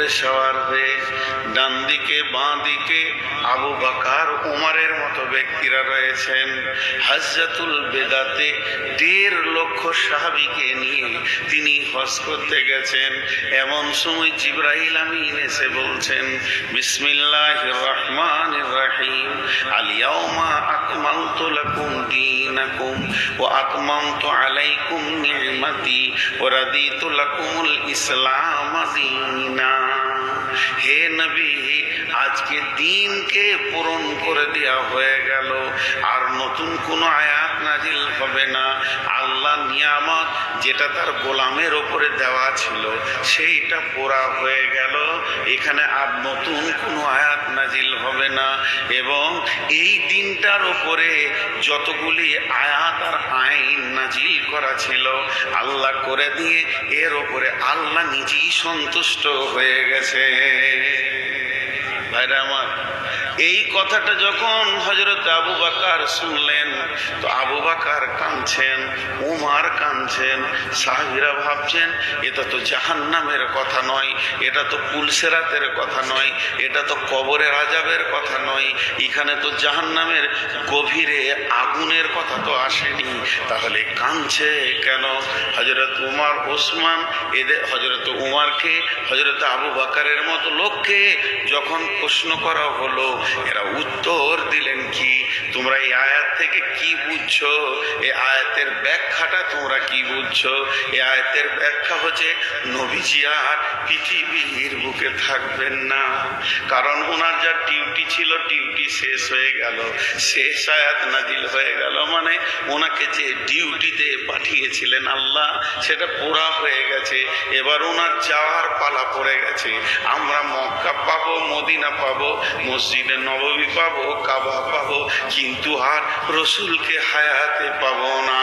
উপরে সওয়ার হয়ে ডান দিকে বাঁ দিকে আবু বাকার, উমারের মতো ব্যক্তিরা রয়েছেন। হাজরাতুল বেদাতে দেড় লক্ষ সাহাবিকে নিয়ে তিনি হজ করতে গেছেন। এমন সময় জিব্রাহিল আমিন এসে বলছেন বিসমিল্লাহ রহমান রাহিম। আলিয়াউমা আকমালতু লাকুম দীনাকুম ওয়া আকমামতু আলাইকুম নি'মাতি ওয়া রাদিতু লাকুমুল ইসলাম দীনা। হে নবী আজকে দিনকে পূরণ করে দেওয়া হয়ে গেল। আর নতুন কোনো আয়াত নাজিল হবে না। আল্লাহ নিয়ামত যেটা তার গোলামের ওপরে দেওয়া ছিল, সেইটা পুরা হয়ে গেল। এখানে আর নতুন কোনো আয়াত নাজিল হবে না। এবং এই দিনটার ওপরে যতগুলি আয়াত আর আইন নাজিল করা ছিল, আল্লাহ করে দিয়ে এর ওপরে আল্লাহ নিজেই সন্তুষ্ট হয়ে গেছে। ভাইরা আমার, এই কথাটা যখন হজরত আবু বাকার শুনলেন তো আবু বাকার কাঁদছেন, উমার কাঁদছেন সাহাবিরা ভাবছেন, এটা তো জাহান্নামের কথা নয়, এটা তো পুলসেরাতের কথা নয়, এটা তো কবরের আজাবের কথা নয়, এখানে তো জাহান্নামের গভীরে আগুনের কথা তো আসেনি। তাহলে কাঁদছে কেন? হজরত উমার, ওসমান এদের হজরত উমারকে হজরত আবু বাকারের মতো লোককে যখন প্রশ্ন করা হলো, এরা উত্তর দিলেন কি? তোমরা এই আয়াত থেকে কি বুঝছ? এ আয়াতের ব্যাখ্যাটা তোমরা কি বুঝছ? এ আয়াতের ব্যাখ্যা হচ্ছে, নবীজি আর পৃথিবীর বুকে থাকবেন না। কারণ ওনার যা ডিউটি ছিল, ডিউটি শেষ হয়ে গেল। শেষ আয়াত নাজিল হয়ে গেল মানে ওনাকে যে ডিউটিতে পাঠিয়েছিলেন আল্লাহ, সেটা পুরা হয়ে গেছে। এবার ওনার যাওয়ার পালা পড়ে গেছে। আমরা মক্কা পাবো, মদিনা পাবো, মসজিদে নববী পাবো, কাবা পাবো, কিন্তু আর রসুলকে হায়াতে পাবো না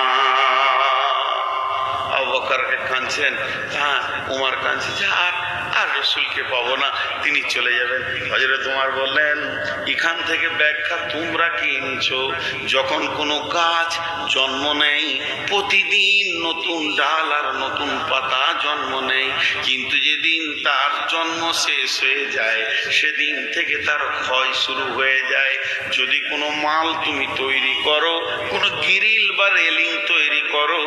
অবকারকে কাঁদছেন হ্যাঁ উমার কাঁদছে যে আর আর রসুলকে পাবো না, তিনি চলে যাবেন। হজরত তোমার বললেন, এখান থেকে ব্যাখ্যা তোমরা কি নিছো যখন কোনো গাছ জন্ম নেয় প্রতিদিন নতুন ডাল আর নতুন পাতা জন্ম নেয় কিন্তু যেদিন তার জন্ম শেষ হয়ে যায়, সেদিন থেকে তার ক্ষয় শুরু হয়ে যায়। যদি কোনো মাল তুমি তৈরি করো, কোনো গিরিল বা রেলিং তৈরি করো।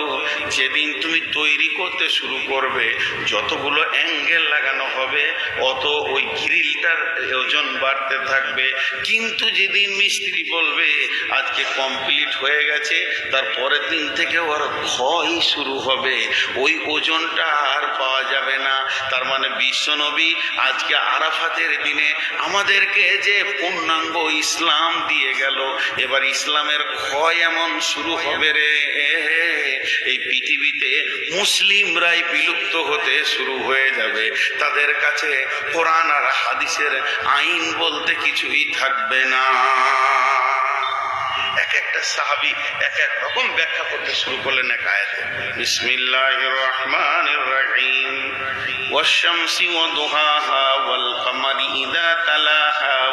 যেদিন তুমি তৈরি করতে শুরু করবে যতগুলো অ্যাঙ্গেল লাগানো হবে অত ওই গ্রিলটার ওজন বাড়তে থাকবে। কিন্তু যেদিন মিস্ত্রি বলবে, আজকে কমপ্লিট হয়ে গেছে, তার পরের দিন থেকে ওর ক্ষয় শুরু হবে। ওই ওজনটা আর পাওয়া যাবে না। তার মানে বিশ্বনবী আজকে আরাফাতের দিনে আমাদেরকে যে পূর্ণাঙ্গ ইসলাম দিয়ে গেল, এবার ইসলামের ক্ষয় এমন শুরু হবে রে। এই পৃথিবীতে মুসলিমরাই বিলুপ্ত হতে শুরু হয়ে যাবে তাদের কাছে কোরআন আর হাদিসের আইন বলতে কিছুই থাকবে না এক একটা সাহাবি এক এক রকম ব্যাখ্যা করতে শুরু করলেন এক আয়াতে বিসমিল্লাহির রহমানির রহিম والشمس وضحاها والقمر إذا تلاها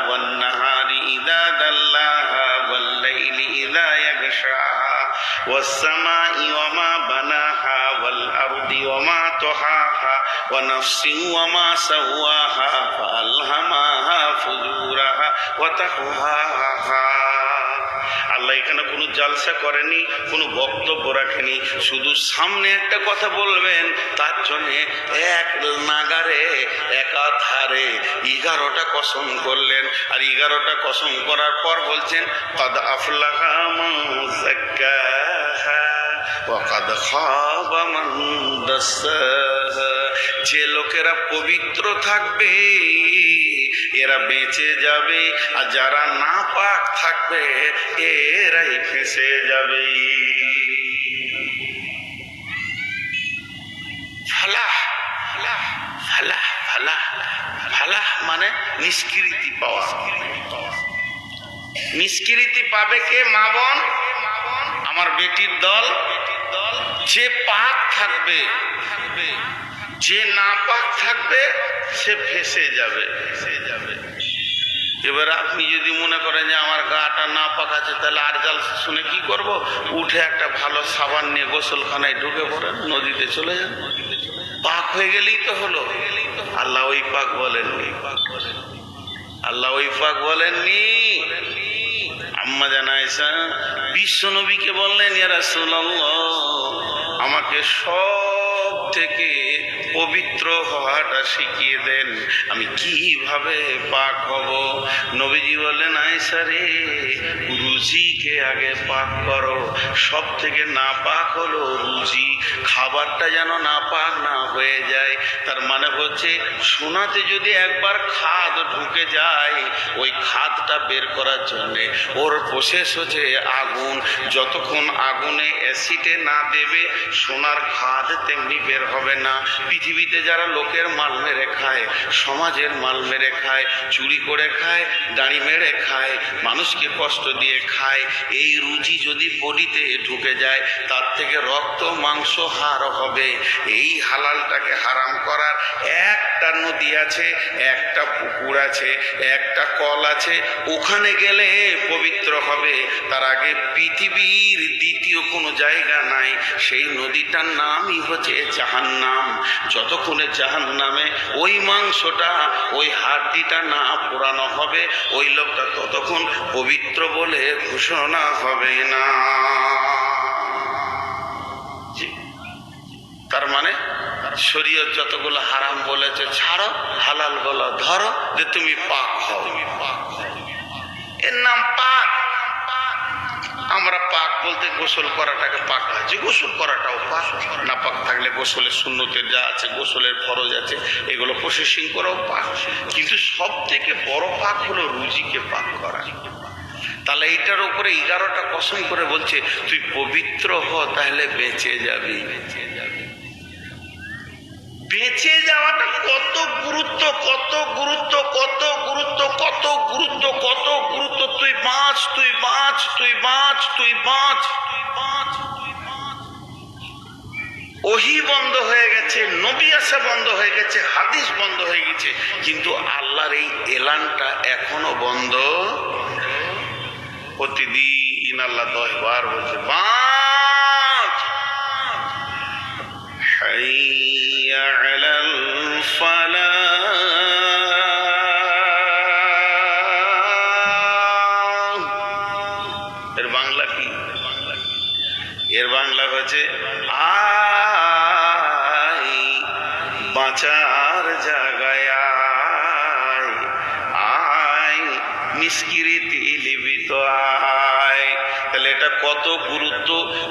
والسماء وما بناها والأرض وما طحاها ونفس وما سواها فألهمها فجورها وتقواها আল্লাহ এখানে কোনো জালসা করেনি কোনো বক্তব্য রাখেনি শুধু সামনে একটা কথা বলবেন তার জন্য এক নাগারে একাধারে এগারোটা কসম করলেন আর এগারোটা কসম করার পর বলছেন কদ আফলাহা কদ খাবা মান দাসসাহা। যে লোকেরা পবিত্র থাকবে, এরা বেঁচে যাবে, আর যারা না পাক থাকবে, এরাই ফেসে যাবে। ফালাহ ফালাহ ফালাহ ফালাহ ফালাহ মানে নিষ্কৃতি পাওয়া। নিষ্কৃতি পাবে কে? মা বোন? আমার বেটির দল। যে পাক থাকবে, যে না পাক থাকবে, সে ফেসে যাবে। ফেসে যাবে এবার আপনি যদি মনে করেন যে আমার গাটা না পাক আছে, তাহলে আর জাল শুনে কি করব? উঠে একটা ভালো সাবান নিয়ে গোসলখানায় ঢুকে পড়েন, নদীতে চলে যান। পাক হয়ে গেলেই তো হলো। আল্লাহ ওই পাক বলেননি। আল্লাহ ওই পাক বলেননি। আম্মা জানাইসা বিশ্ব নবীকে বললেন ইয়া রাসূলুল্লাহ আমাকে সব থেকে পবিত্র হওয়াটা শিখিয়ে দেন। আমি কীভাবে পাক হব? নবীজি বললেন আয়সা রে রুজিকে আগে পাক করো। সব থেকে না পাক হলো রুজি। খাবারটা যেন না পাক না হয়ে যায়। তার মানে হচ্ছে, সোনাতে যদি একবার খাদ ঢুকে যায়, ওই খাদটা বের করার জন্যে। ওর প্রসেস হচ্ছে আগুন। যতক্ষণ আগুনে অ্যাসিডে না দেবে, সোনার খাদ তেমনি বের হবে না। পৃথিবীতে যারা লোকের মাল মেরে খায়, সমাজের মাল মেরে খায়, চুরি করে খায়, দাড়ি মেরে খায়, মানুষকে কষ্ট দিয়ে খায়, এই রুচি যদি বডিতে ঢুকে যায়, তার থেকে রক্ত, মাংস হার হবে। এই হালালটাকে হারাম করার একটা নদী আছে, একটা পুকুর আছে, একটা কল আছে, ওখানে গেলে পবিত্র হবে। তার আগে পৃথিবীর দ্বিতীয় কোনো জায়গা নাই, সেই নদীটার নামই হচ্ছে জাহান্নাম, যতক্ষণে জাহান্নামে ওই মাংসটা, ওই হাড্ডিটা না পোড়ানো হবে, ওই লোকটা ততক্ষণ পবিত্র বলে ঘোষণা হবে না। তার মানে শরীয়ত যতগুলো হারাম বলেছে, ছাড়ো, হালাল বলো, ধরো, যে তুমি পাক হও। এর নাম পাক। পাক বলতে গোসল করাটাকে পাক আছে গোসল করাটাও পাক। না পাক থাকলে গোসলের শূন্যতের যা আছে, গোসলের ফরজ আছে, এগুলো প্রসেসিং করাও পাক। কিন্তু সব থেকে বড় পাক হলো রুজিকে পাক করা। তাহলে এইটার উপরে এগারোটা কসম করে বলছে, তুই পবিত্র হ, তাহলে বেঁচে যাবি। বেঁচে যাওয়াটা কত গুরুত্ব কত গুরুত্ব কত গুরুত্ব কত গুরুত্ব? বাঁচ তুই বাঁচ তুই বাঁচ তুই বাঁচ ওহি বন্ধ হয়ে গেছে, নবী আসা বন্ধ হয়ে গেছে, হাদিস বন্ধ হয়ে গেছে, কিন্তু আল্লাহর এই এলানটা এখনও বন্ধ। প্রতিদিন আল্লাহ দশ বার বলছে, বাঁচ! হাইয়া আলাল ফালা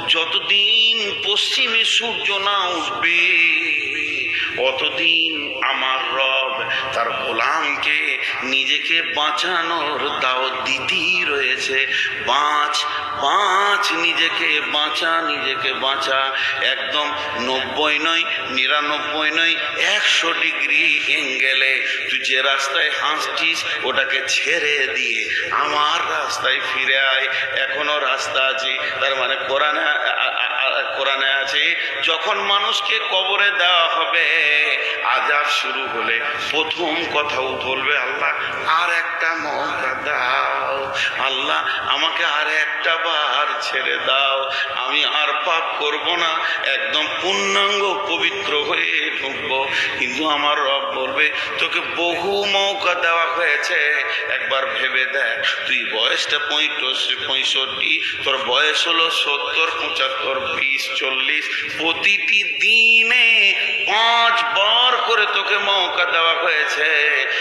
যতদিন পশ্চিমে সূর্য না উঠবে অতদিন আমার রব তার গোলামকে নিজেকে বাঁচানোর দাও দিতেই রয়েছে। বাঁচ বাঁচ, নিজেকে বাঁচা নিজেকে বাঁচা। একদম নব্বই নয়, নিরানব্বই নয়, একশো ডিগ্রি এঙ্গেলে তুই যে রাস্তায় হাসছিস, ওটাকে ছেড়ে দিয়ে আমার রাস্তায় ফিরে আয়। এখনও রাস্তা আছে, তার মানে কোরআনে কোরআনে আছে, যখন মানুষকে কবরে দেওয়া হবে, আজাব শুরু হলে প্রথম কথাও বলবে আল্লাহ, আর একটা মৌকা দাও, আল্লাহ, আমাকে আর একটা বার ছেড়ে দাও, আমি আর পাপ করব না, একদম পূর্ণাঙ্গ পবিত্র হয়ে ঢুকবো। কিন্তু আমার রব বলবে, তোকে বহু মৌকা দেওয়া হয়েছে, একবার ভেবে দেখ, তুই বয়সটা পঁয়ষট্টি পঁয়ষট্টি, তোর বয়স হলো সত্তর, পঁচাত্তর বিশ চল্লিশ প্রতিটি দিনে পাঁচ বার করে তোকে মৌকা দেওয়া হয়েছে।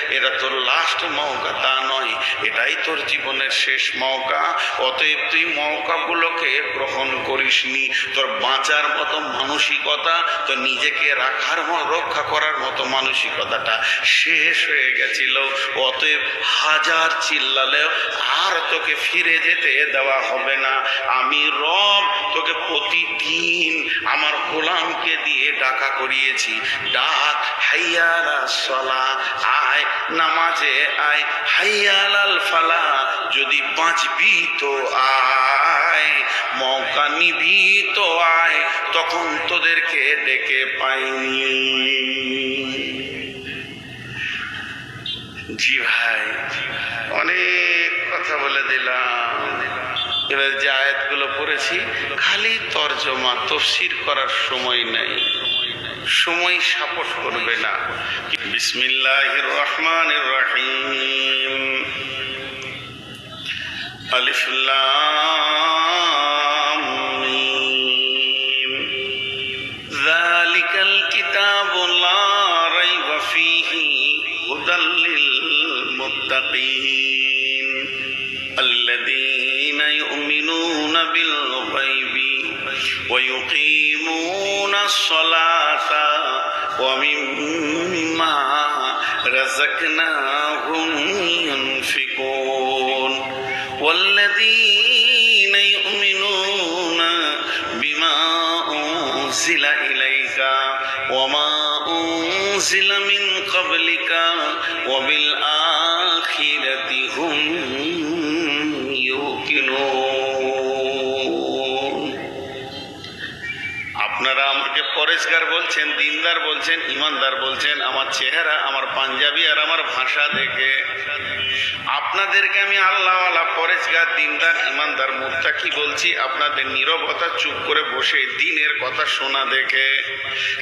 এটা তোর লাস্ট মৌকা, তা নয়। এটাই তোর জীবনের শেষ মৌকা। অতএব তুই মৌকাগুলোকে গ্রহণ করিসনি। তোর বাঁচার মতো মানসিকতা তো নিজেকে রাখার রক্ষা করার মতো মানসিকতাটা শেষ হয়ে গেছিল। অতএব হাজার চিল্লালেও আর তোকে ফিরে যেতে দেওয়া হবে না। আমি রব তোকে প্রতিদিন আমার গোলামকে দিয়ে ডাকা করিয়েছি ডাক হাইয়ালা সলা, আয়, নামাজে আয় হাইয়ালাল ফালা, যদি বাঁচবি তো আয়, মৌকা নিবি তো আয়, তখন তোদেরকে ডেকে পাইনি। জি ভাই, অনেক কথা বলে দিলাম। এবার যে আয়াতগুলো পড়েছি, খালি তর্জমা, তফসির করার সময় নেই। সময় সাপোর্ট করবে না বিসমিল্লাহির রহমানির রহিম আলিফ লাম মিম যালিকাল কিতাবু লা রাইবা ফীহি হুদাল লিল মুত্তাকিন الذين يؤمنون بالغيب ويقيمون الصلاة ومما رزقناهم ينفقون والذين يؤمنون بما أنزل إليك وما أنزل من قبلك وبالآخرة পরেশগার বলছেন, দিনদার বলছেন, ইমানদার বলছেন, আমার চেহারা, আমার পাঞ্জাবি আর আমার ভাষা দেখে। আপনাদেরকে আমি আল্লাহ আল্লাহওয়ালা পরেশগার, দিনদার, ইমানদার মুত্তাকি বলছি, আপনাদের নিরবতা চুপ করে বসে দিনের কথা শোনা দেখে।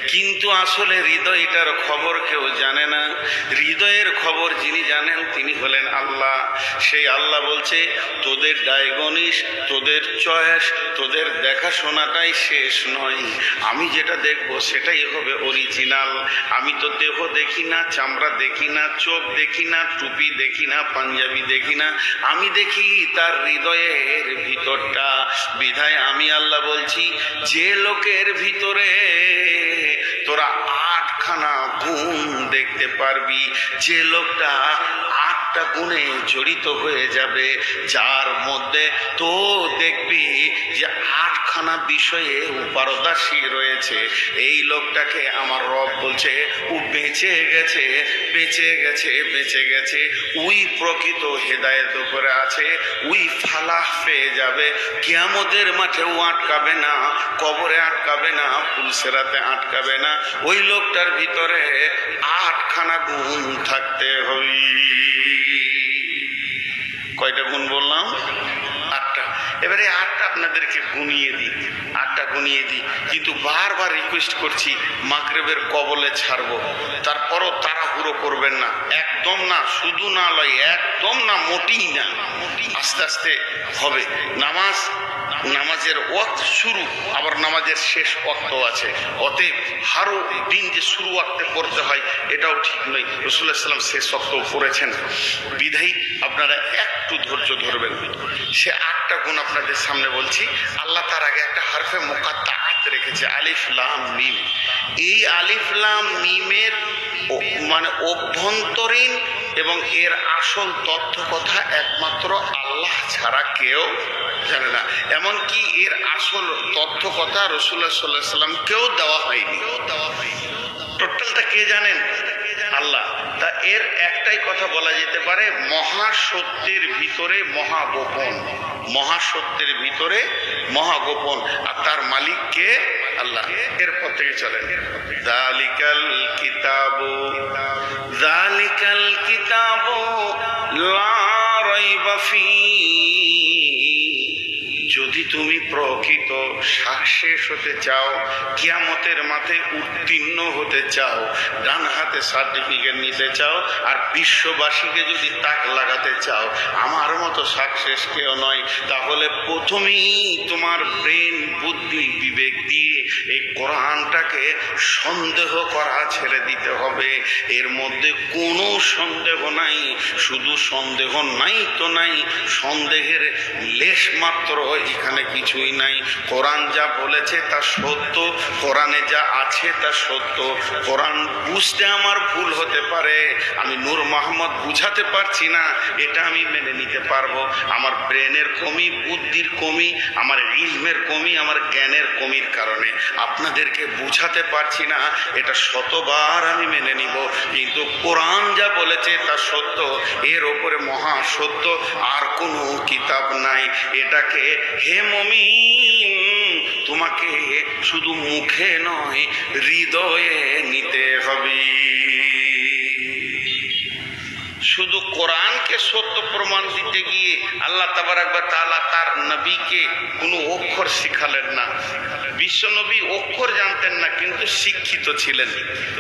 কিন্তু আসলে হৃদয়টার খবর কেউ জানে না। হৃদয়ের খবর যিনি জানেন, তিনি হলেন আল্লাহ। সেই আল্লাহ বলছে, তোদের ডায়গনিস, তোদের চয়েস, তোদের দেখাশোনাটাই শেষ নয়। আমি যেটা দেখব, সেটাই হবে অরিজিনাল আমি তো দেহ দেখি না, চামড়া দেখি না, চোখ দেখি না, টুপি দেখি না, পাঞ্জাবি দেখি না। আমি দেখি তার হৃদয়ের ভিতরটা। বিধায় আমি আল্লাহ বলছি, যে লোকের ভিতরে তোরা আটখানা গুণ দেখতে পারবি। যে লোকটা আটটা গুণে জড়িত হয়ে যাবে, যার মধ্যে তো দেখবি যে আটখানা বিষয়ে উপারদাসী রয়েছে। এই লোকটাকে আমার রব বলছে, ও বেঁচে গেছে বেঁচে গেছে বেঁচে গেছে। উই প্রকৃত হেদায়ত করে আছে উই ফালাহ পেয়ে যাবে। কিয়ামতের মাঠেও আটকাবে না, কবরে আটকাবে না পুলসেরাতে আটকাবে না। ওই লোকটার ভিতরে আটখানা গুণ থাকতে হই। কয়টা গুণ বললাম? এবারে আটটা আপনাদেরকে গুনিয়ে দিই, আটটা গুনিয়ে দিই। কিন্তু বারবার রিকোয়েস্ট করছি, মাগরেবের কবলে ছাড়বো। তারপরও তাড়াহুড়ো করবেন না। একদম না, শুধু না লয়, একদম না, মোটেই না। আস্তে আস্তে হবে। নামাজ, নামাজের ওয়াক্ত শুরু, আবার নামাজের শেষ ওয়াক্ত আছে। অতএব হারো দিন যে শুরু ওয়াক্তে পড়তে হয়, এটাও ঠিক নয়। রসুল্লাহ সাল্লাম শেষ ওয়াক্ত পড়েছেন। বিধায়ী আপনারা একটু ধৈর্য ধরবেন। সে আটটা গুণ আপনাদের সামনে বলছি, আল্লাহ তার আগে একটা হারফে মোকাত্তাআত রেখেছে, আলিফ, লাম, মিম। এই আলিফ, লাম, মিমের মানে অভ্যন্তরীণ এবং এর আসল তথ্য কথা একমাত্র আল্লাহ ছাড়া কেউ জানে না। এমনকি এর আসল তথ্য কথা রসুল্লাহ সাল্লাহ কেউ দেওয়া হয়নি। টোটালটা কে জানেন? আল্লাহ। তা এর একটাই কথা বলা যেতে পারে, মহাসত্যের ভিতরে মহাগোপন। মহাসত্যের ভিতরে মহাগোপন। আর তার মালিক কে? আল্লাহ। এরপর থেকে চলেন। দালিকাল কিতাবু। দালিকাল কিতাবু, লা রাইবা ফী। যদি তুমি প্রকৃত সাকসেস হতে চাও, কিয়ামতের মাঠে উত্তীর্ণ হতে চাও, ডান হাতে সার্টিফিকেট নিতে চাও, আর বিশ্ববাসীকে যদি তাক লাগাতে চাও, আমার মতো সাকসেস কেউ নয়। তাহলে প্রথমেই তোমার ব্রেন বুদ্ধি বিবেক দিয়ে এই কোরআনটাকে সন্দেহ করা ছেড়ে দিতে হবে। এর মধ্যে কোনো সন্দেহ নাই, শুধু সন্দেহ নাই তো নাই, সন্দেহের লেশ মাত্র এখানে কিছুই নাই। কোরআন যা বলেছে তা সত্য, কোরআনে যা আছে তা সত্য। কোরআন বুঝতে আমার ভুল হতে পারে, আমি নূর মোহাম্মদ বুঝাতে পারছি না, এটা আমি মেনে নিতে পারব। আমার ব্রেনের কমি, বুদ্ধির কমি, আমার ইলমের কমি, আমার জ্ঞানের কমির কারণে। আপনাদেরকে বুঝাতে পারছি না, এটা শতবার আমি মেনে নিব। কিন্তু কোরআন যা বলেছে তা সত্য, এর ওপরে মহা সত্য, আর কোনো কিতাব নাই। এটাকে হে মমিন তোমাকে শুধু মুখে নয় হৃদয়ে নিতে হবে। শুধু কোরআনকে সত্য প্রমাণ দিতে গিয়ে আল্লাহ তাবারাকবা তাআলা তার নবীকে কোনো অক্ষর শিখালেন না। বিশ্বনবী অক্ষর জানতেন না, কিন্তু শিক্ষিত ছিলেন।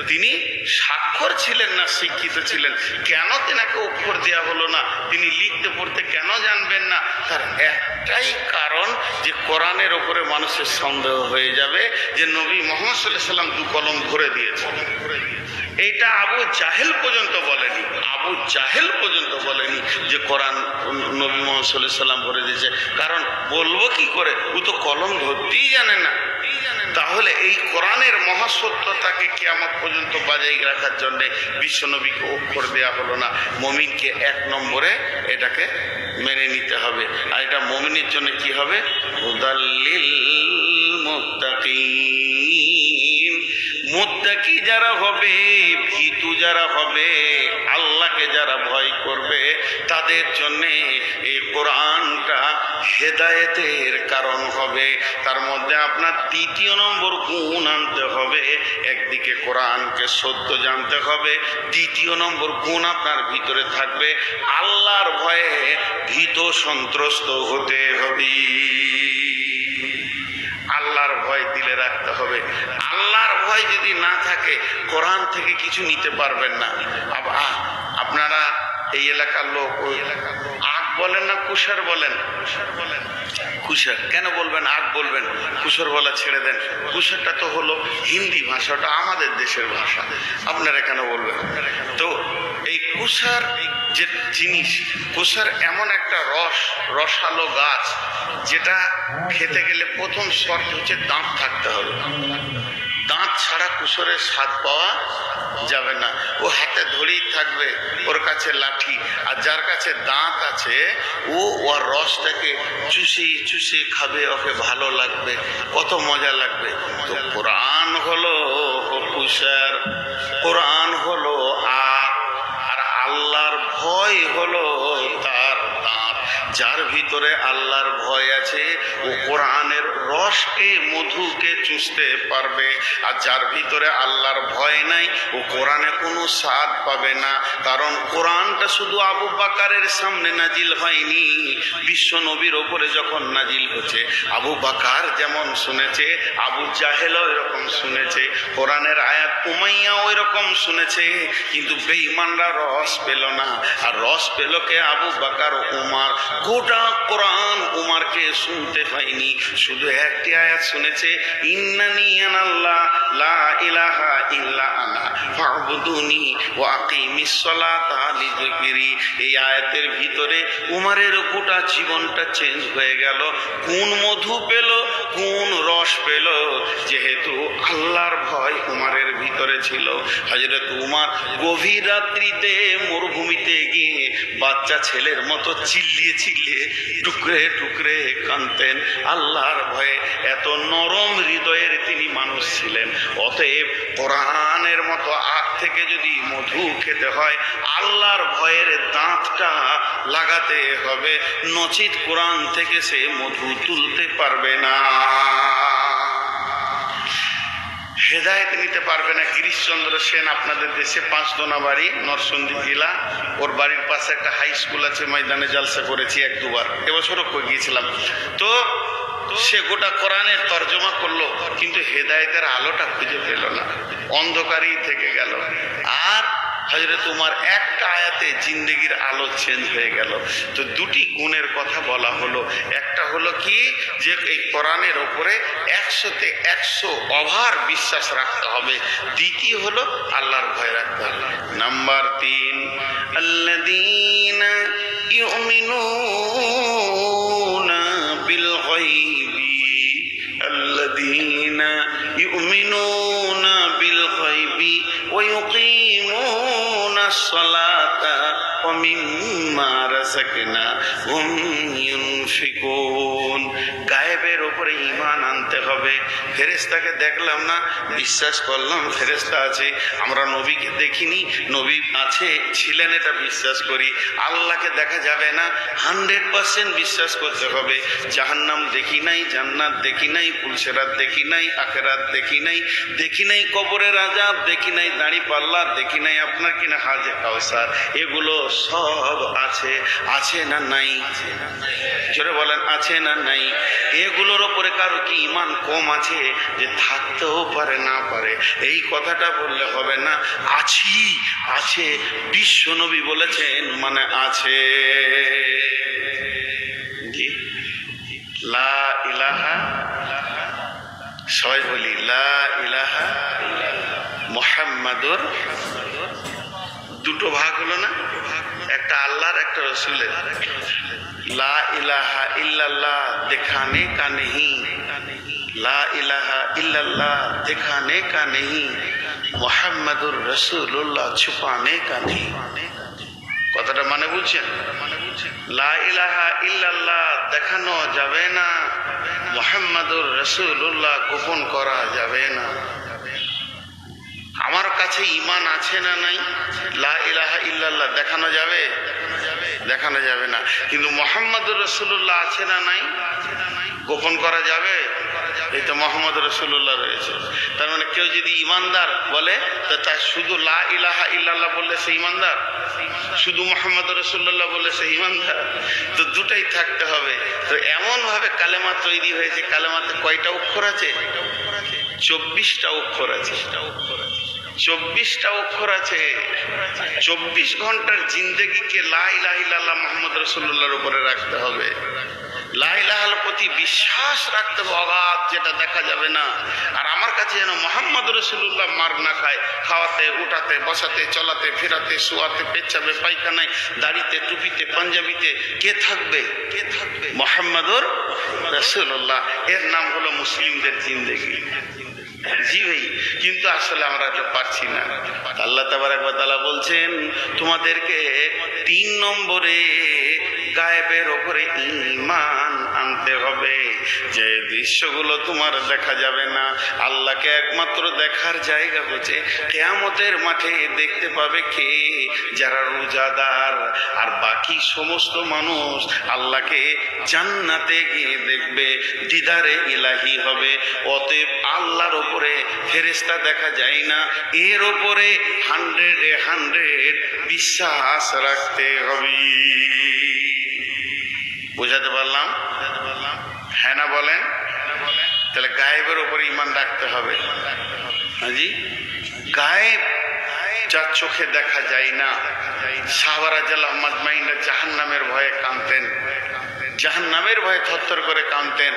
তিনি স্বাক্ষর ছিলেন না, শিক্ষিত ছিলেন। কেন তেনাকে অক্ষর দেওয়া হলো না? তিনি লিখতে পড়তে কেন জানবেন না? তার একটাই কারণ যে কোরআনের ওপরে মানুষের সন্দেহ হয়ে যাবে যে নবী মোহাম্মদ সাল্লাহ সাল্লাম দু কলম ভরে দিয়েছে এইটা আবু জাহেল পর্যন্ত বলেনি। আবু জাহেল পর্যন্ত বলেনি যে কোরআন নবী মোহাম্মদ সাল্লাম ভরে দিয়েছে। কারণ বলব কি করে? ও তো কলম ধরতেই জানে না। তাহলে এই কোরআনের মহাসত্যতাকে কিয়ামত পর্যন্ত বাজাই রাখার জন্য বিশ্বনবীকে অক্ষর দেওয়া হলো না। মমিনকে এক নম্বরে এটাকে মেনে নিতে হবে। আর এটা মমিনের জন্য কি হবে? হুদাল্লিল মুত্তাকিন। মুত্তাকি যারা হবে? ভীতু যারা হবে, আল্লাহকে যারা ভয় করবে, তাদের জন্যে এই কোরআনটা হেদায়েতের কারণ হবে। তার মধ্যে আপনার তৃতীয় নম্বর গুণ আনতে হবে। একদিকে কোরআনকে সত্য জানতে হবে। দ্বিতীয় নম্বর গুণ আপনার ভিতরে থাকবে। আল্লাহর ভয়ে ভীত সন্ত্রস্ত হতে হবে। আল্লাহর ভয় দিলে রাখতে হবে। আল্লাহর যদি না থাকে, কোরআন থেকে কিছু নিতে পারবেন না। আপনারা এই এলাকার লোক, ওই এলাকার লোক। আগ বলেন না কুষার বলেন? কুষার। কেন বলবেন আগ বলবেন? কুষার বলা ছেড়ে দেন। কুষারটা তো হলো হিন্দি ভাষা, ওটা আমাদের দেশের ভাষা। আপনারা কেন বলবেন? তো এই কুষার যে জিনিস, কুষার এমন একটা রস, রসালো গাছ, যেটা খেতে গেলে প্রথম শর্ত হচ্ছে দাঁত থাকতে হবে। দাঁত ছাড়া কুসরের স্বাদ পাওয়া যাবে না। ও হাতে ধরেই থাকবে ওর কাছে লাঠি। আর যার কাছে দাঁত আছে, ও ওর রসটাকে চুষে চুষে খাবে, ওকে ভালো লাগবে, কত মজা লাগবে। তো কোরআন হলো কুসার, কোরআন হলো আর আল্লাহর ভয় হলো যার ভিতরে আল্লাহর ভয় আছে ও কোরআনের রসকে মধুকে চুষতে পারবে। আর যার ভিতরে আল্লাহর ভয় নাই, ও কোরআনে কোনো স্বাদ পাবে না। কারণ কোরআনটা শুধু আবু বাকারের সামনে নাজিল হয়নি, বিশ্ব নবীর ওপরে যখন নাজিল হচ্ছে আবু বাকার যেমন শুনেছে, আবু জাহেলও এরকম শুনেছে, কোরআনের আয়াত উমাইয়া ওই রকম শুনেছে, কিন্তু বেঈমানরা রস পেল না। আর রস পেল কে? আবু বাকার উমার। গোটা কোরআন উমারকে শুনতে পাইনি। শুধু একটি আয়াত শুনেছে, ইন্নানি আনাল্লাহ, লা ইলাহা ইল্লা আনা, ফাবুদুনি ওয়া আকিমিস সালাতা লিযিকরি। এই আয়াতের ভিতরে উমারের গোটা জীবনটা চেঞ্জ হয়ে গেল। কোন মধু পেল, কোন রস পেল, যেহেতু আল্লাহর ভয় উমারের ভিতরে ছিল। হজরত উমার গভীর রাত্রিতে মরুভূমিতে গিয়ে বাচ্চা ছেলের মতো চিল্লিয়ে চিল্লিয়ে টুকরে টুকরে কানতেন আল্লাহর ভয়ে এত নরম হৃদয়ের তিনি মানুষ ছিলেন। অতএব কোরআনের মতো আখ থেকে যদি মধু খেতে হয়, আল্লাহর ভয়ের দাঁতটা লাগাতে হবে। নচিত কোরআন থেকে সে মধু তুলতে পারবে না। হেদায়ত নিতে পারবে না। গিরিশচন্দ্র সেন আপনাদের দেশে পাঁচদোনা বাড়ি নরসন্দী জেলা। ওর বাড়ির পাশে একটা হাই স্কুল আছে, ময়দানে জালসা করেছি এক দুবার। এবছরও গিয়েছিলাম। তো সে গোটা কোরআনের তর্জমা করল, কিন্তু হেদায়তের আলোটা খুঁজে পেল না। অন্ধকারেই থেকে গেল। আর হজরত উমার একটা আয়াতে জিন্দগির আলো চেঞ্জ হয়ে গেল তো দুটি গুণের কথা বলা হলো একটা হলো কি যে এই কোরআনের ওপরে একশোতে একশো অভার বিশ্বাস রাখতে হবে দ্বিতীয় হলো আল্লাহর ভয় রাখতে হবে নাম্বার তিন আল্লাদিন ইউমিনুনা বিল গায়বি الذين يؤمنون নবী ওই মুকিমুনা সলাতা ومما رزقناهم ينفقون গায়েবের উপরে ইমান আনতে হবে ফেরেস্তাকে দেখলাম না বিশ্বাস করলাম ফেরেস্তা আছে আমরা নবীকে দেখিনি নবী আছে ছিলেন এটা বিশ্বাস করি আল্লাহকে দেখা যাবে না হান্ড্রেড পার্সেন্ট বিশ্বাস করতে হবে জাহান্নাম দেখি নাই জান্নাত দেখি নাই পুলসেরাত দেখি নাই আখেরাত দেখি নাই দেখি নাই কবরের আজাব দেখি নাই দাড়ি পাল্লা দেখি নাই আপনার কিনা হাজে কাউসার এগুলো সব আছে আছে না নাই? জোরে বলেন, আছে না নাই? এগুলোর ওপরে কারও কি ইমান কম আছে যে থাকতেও পারে, না পারে? এই কথাটা বললে হবে না, আছি, আছে, বিশ্ব নবী বলেছেন মানে আছে। জি। লা ইলাহা, সবাই বলি, লা ইলাহা মোহাম্মদুর, দুটো ভাগ হলো না? একটা রসুলের লা ইলাহা ইল্লাল্লাহ দেখানে কা নেহি। লা ইলাহা ইল্লাল্লাহ দেখানে কা ছুপানে কা কথাটা মানে বুঝছেন? লা ইলাহা ইল্লাল্লাহ দেখানো যাবে না। মোহাম্মদুর রসুল্লাহ গোপন করা যাবে না। আমার কাছে ইমান আছে না নাই? লা ইলাহা ইল্লাল্লাহ দেখানো যাবে? দেখানো যাবে? না। কিন্তু মোহাম্মদুর রসুল্লাহ আছে না নাই? গোপন করা যাবে? এই তো মোহাম্মদ রসুল্লাহ রয়েছে। তার মানে কেউ যদি ইমানদার বলে, তো তার শুধু লা ইলাহা ইল্লাল্লাহ বললে সে ইমানদার? শুধু মোহাম্মদ রসুল্লাহ বললে সে ইমানদার? তো দুটাই থাকতে হবে। তো এমন ভাবে কালেমা তৈরি হয়েছে, কালেমাতে কয়টা অক্ষর আছে? চব্বিশটা অক্ষর আছে অক্ষর আছে। চব্বিশটা অক্ষর আছে। চব্বিশ ঘণ্টার জিন্দগিকে লাই লাহি লাহিল্লাহ মোহাম্মদ রসুল্লাহর উপরে রাখতে হবে। লাইলাহাল প্রতি বিশ্বাস রাখতে হবে অগাধ যেটা দেখা যাবে না। আর আমার কাছে যেন মোহাম্মদ রসুল্লাহ মার না খায়, খাওয়াতে, উঠাতে, বসাতে, চলাতে, ফেরাতে, শোয়াতে, পেচ্ছাবে, পায়খানায়, দাড়িতে, টুপিতে, পাঞ্জাবিতে, কে থাকবে? কে থাকবে? মোহাম্মদুর রসুল্লাহ এর নাম হলো মুসলিমদের জিন্দগি। জি ভাই কিন্তু আসলে আমরা তো পারছি না। আল্লাহ তাবারাকালা বলছেন তোমাদেরকে তিন নম্বরে গায়েবের ওপরে ইমান আনতে হবে। যে দৃশ্যগুলো তোমার দেখা যাবে না, আল্লাহকে একমাত্র দেখার জায়গা হচ্ছে কেয়ামতের মাঠে দেখতে পাবে কে? যারা রোজাদার। আর বাকি সমস্ত মানুষ আল্লাহকে জান্নাতে গিয়ে দেখবে, দিদারে ইলাহি হবে। অতএব আল্লাহর ওপরে ফেরেস্তা দেখা যায় না। এর ওপরে হান্ড্রেডে হান্ড্রেড বিশ্বাস রাখতে হবে। বোঝাতে পারলাম? হ্যাঁ না বলেন? তাহলে গায়েবের ওপরে ইমান রাখতে হবে। জি গায়েব যার চোখে দেখা যায় না সাহাবারাজাল আহমদ মাইন্ডা জাহান নামের ভয়ে কাঁদতেন জাহান নামের ভয়ে থরথর করে কাঁদতেন।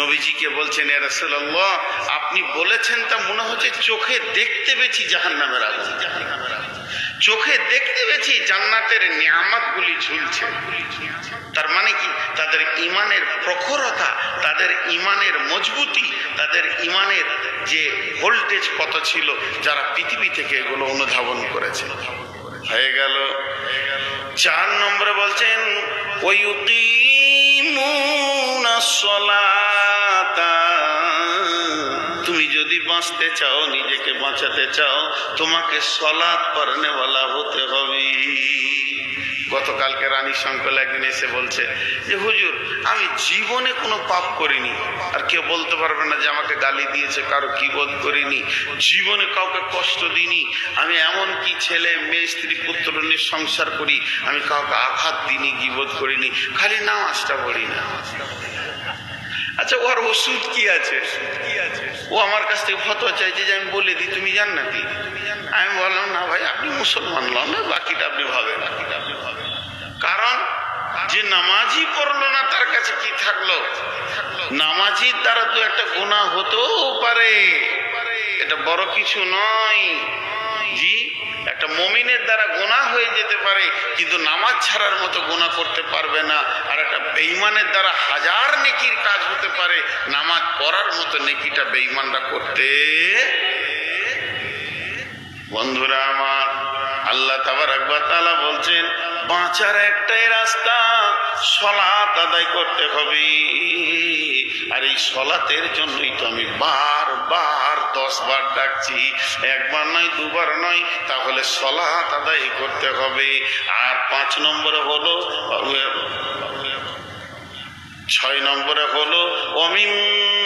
নবীজিকে বলছেন, এ রাসূলুল্লাহ, আপনি বলেছেন তা মনে হচ্ছে চোখে দেখতে পেয়েছি জাহান নামের আগুন। চোখে দেখতে পেয়েছি জান্নাতের নিয়ামতগুলি ঝুলছে। তার মানে কি? তাদের ইমানের প্রখরতা, তাদের ইমানের মজবুতি, তাদের ইমানের যে ভোল্টেজ কত ছিল, যারা পৃথিবী থেকে এগুলো অনুধাবন করেছে। হয়ে গেল। চার নম্বরে বলছেন ওই তুমি যদি বাঁচতে চাও, নিজেকে বাঁচাতে চাও, তোমাকে সলাৎ পড়নেওয়ালা হতে হবে। গতকালকে রানী শঙ্কল একদিন এসে বলছে যে হুজুর, আমি জীবনে কোনো পাপ করিনি। আর কেউ বলতে পারবে না যে আমাকে গালি দিয়েছে, কারও কি বোধ করিনি। জীবনে কাউকে কষ্ট দিইনি। আমি এমন কি ছেলে, মেয়ে, স্ত্রী, পুত্র নিয়ে সংসার করি, আমি কাউকে আঘাত দিইনি গিবোধ করিনি। খালি নামাজটা পড়ি না। আচ্ছা ওর ওষুধ কি আছে? ও আমার কাছ থেকে ফতোয়া চাইছে যে আমি বলে দিই, তুমি জান না কি আমি বললাম, না ভাই, আপনি মুসলমান লন বাকিটা আপনি ভাবেন। কারণ যে নামাজি পড়ল না, তার কাছে কি থাকল? নামাজির দ্বারা তো একটা গুণা হতেও পারে। এটা বড় কিছু নয়। জি একটা মমিনের দ্বারা গোনা হয়ে যেতে পারে, কিন্তু নামাজ ছাড়ার মতো গোনা করতে পারবে না। আর একটা বেইমানের দ্বারা হাজার নেকির কাজ হতে পারে, নামাজ পড়ার মতো নেকিটা বেইমানরা করতে বন্ধুরা আমার, আল্লাহ তাবার একবার তালা বলছেন, বাঁচার একটাই রাস্তা সলাত আদায় করতে হবে। আর এই সলাতের জন্যই তো আমি বার দশ বার ডাকছি। একবার নয়, দুবার নয়, তাহলে সলাত আদায় করতে হবে। আর পাঁচ নম্বরে হলো, ছয় নম্বরে হলো ইউনফিকুন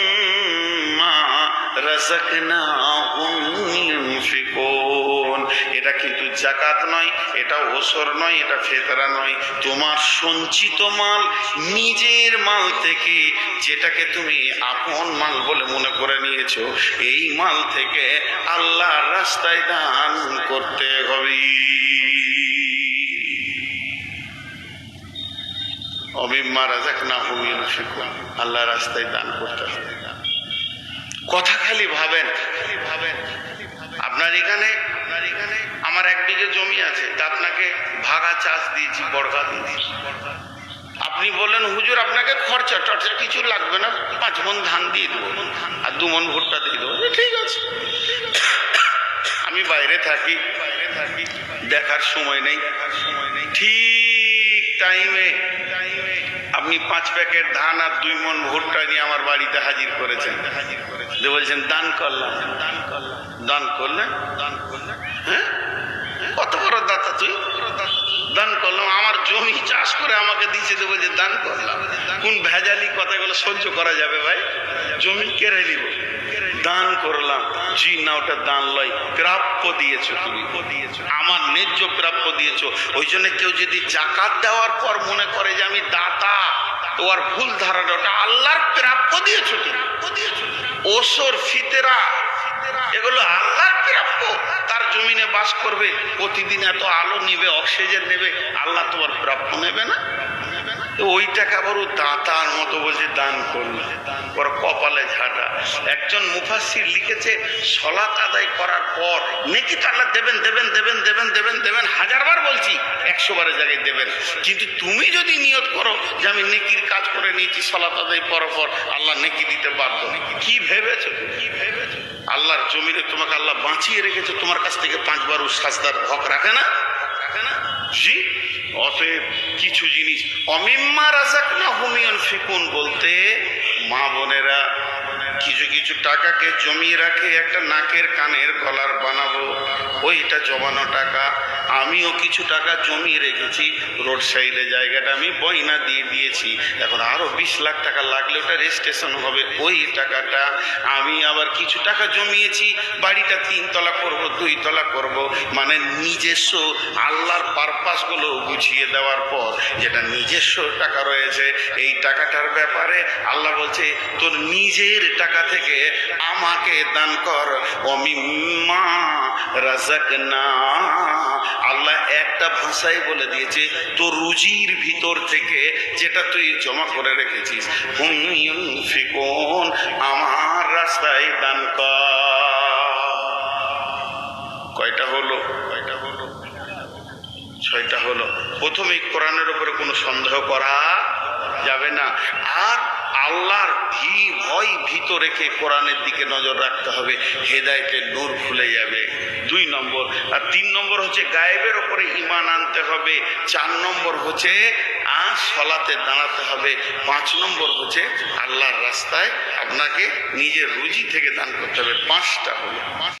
এটা কিন্তু জাকাত নয়, এটা ওসর নয়, এটা ফেতরা নয়। তোমার সঞ্চিত মাল নিজের মাল থেকে, যেটাকে তুমি আপন মাল বলে মনে করে নিয়েছো, এই মাল থেকে আল্লাহর রাস্তায় দান করতে হবে। অবিম্মা রাজাক না হুমিন আল্লাহ রাস্তায় দান করতে হবে। কথা খালি ভাবেন। ভাবেন আপনার এখানে আপনার এখানে আমার এক বিঘে জমি আছে, তা আপনাকে ভাগা চাষ দিয়েছি বর্গা দিয়েছি। আপনি বললেন, হুজুর, আপনাকে খরচা, টরচা কিছু লাগবে না, পাঁচ মন ধান দিয়ে দেবো আর দু মন ভুট্টা দিয়ে দেবো। ঠিক আছে। আমি বাইরে থাকি বাইরে থাকি, দেখার সময় নেই। ঠিক টাইমে আপনি পাঁচ প্যাকেট ধান আর দুই মন ভুট্টা নিয়ে আমার বাড়িতে হাজির করেছেন। দিয়ে বলছেন, দান করলাম। দান করলাম দান করলেন দান করলেন হ্যাঁ? কত বড় দাতা তুই? দান করলাম। আমার জমি চাষ করে আমাকে দিয়েছে। দেবো যে দান করলাম। কোন ভেজালি কথাগুলো সহ্য করা যাবে ভাই? জমি কেড়ে নিব। দান করলাম। জি, না, ওটা দান লয়। প্রাপ্য দিয়েছ তুমি। আমার ন্যায্য প্রাপ্য দিয়েছ। ওই জন্য কেউ যদি জাকাত দেওয়ার পর মনে করে যে আমি দাতা তো আর ভুল ধারণা, ওটা আল্লাহর প্রাপ্য দিয়েছ তুমি। ওসর, ফিতেরা, এগুলো আল্লাহর প্রাপ্য। তার জমিনে বাস করবে, প্রতিদিন এত আলো নিবে, অক্সিজেন নেবে, আল্লাহ তোমার প্রাপ্য নেবে না। তো ওই টাকা বড় দাতার মতো বলছে, দান করল। ওর কপালে ঝাঁটা। একজন মুফাসির লিখেছে সলাত আদায় করার পর নেকি তো আল্লাহ দেবেন দেবেন দেবেন দেবেন দেবেন দেবেন হাজারবার বলছি, একশো বারের জায়গায় দেবেন। কিন্তু তুমি যদি নিয়ত করো যে আমি নেকির কাজ করে নিয়েছি সলাত আদায় করার পর আল্লাহ নেকি দিতে বাধ্য কি ভেবেছো? কি ভেবেছো? আল্লাহর জমিনে তোমাকে আল্লাহ বাঁচিয়ে রেখেছে, তোমার কাছ থেকে পাঁচবার সাজদার হক রাখে না? রাখে না? জি? অতএব কিছু জিনিস অমিম্মা রাজাক না হুমিয়ন ফিকুন বলতে মা বোনেরা কিছু কিছু টাকাকে জমিয়ে রাখে, একটা নাকের কানের গলার বানাবো। ওইটা জমানো টাকা। আমিও কিছু টাকা জমিয়ে রেখেছি, রোড সাইডে জায়গাটা আমি বইনা দিয়ে দিয়েছি। এখন আরও বিশ লাখ টাকা লাগলে ওটা রেজিস্ট্রেশন হবে। ওই টাকাটা আমি আবার কিছু টাকা জমিয়েছি, বাড়িটা তিনতলা করব, দুইতলা করব। মানে নিজস্ব আল্লাহর পারপাসগুলো গুছিয়ে দেওয়ার পর যেটা নিজস্ব টাকা রয়েছে, এই টাকাটার ব্যাপারে আল্লাহ বলছে, তোর নিজের টাকা থেকে আমাকে দান কর। অমিম্মা রাজাক না আল্লাহ একটা ভাষায় বলে দিয়েছে তোর রুজির ভিতর থেকে যেটা তুই জমা করে রেখেছিস আমার রাস্তায় দান কর। কয়টা হলো? কয়টা হলো? ছয়টা হলো। প্রথমেই কোরআনের উপরে কোনো সন্দেহ করা যাবে না। আর আল্লাহর ভি ভয় ভীত রেখে কোরআনের দিকে নজর রাখতে হবে, হেদায়তের নূর খুলে যাবে। দুই নম্বর, আর তিন নম্বর হচ্ছে গায়েবের ওপরে ইমান আনতে হবে, চার নম্বর হচ্ছে আর সলাতে দাঁড়াতে হবে, পাঁচ নম্বর হচ্ছে আল্লাহর রাস্তায় আপনাকে নিজের রুজি থেকে দান করতে হবে। পাঁচটা হলো।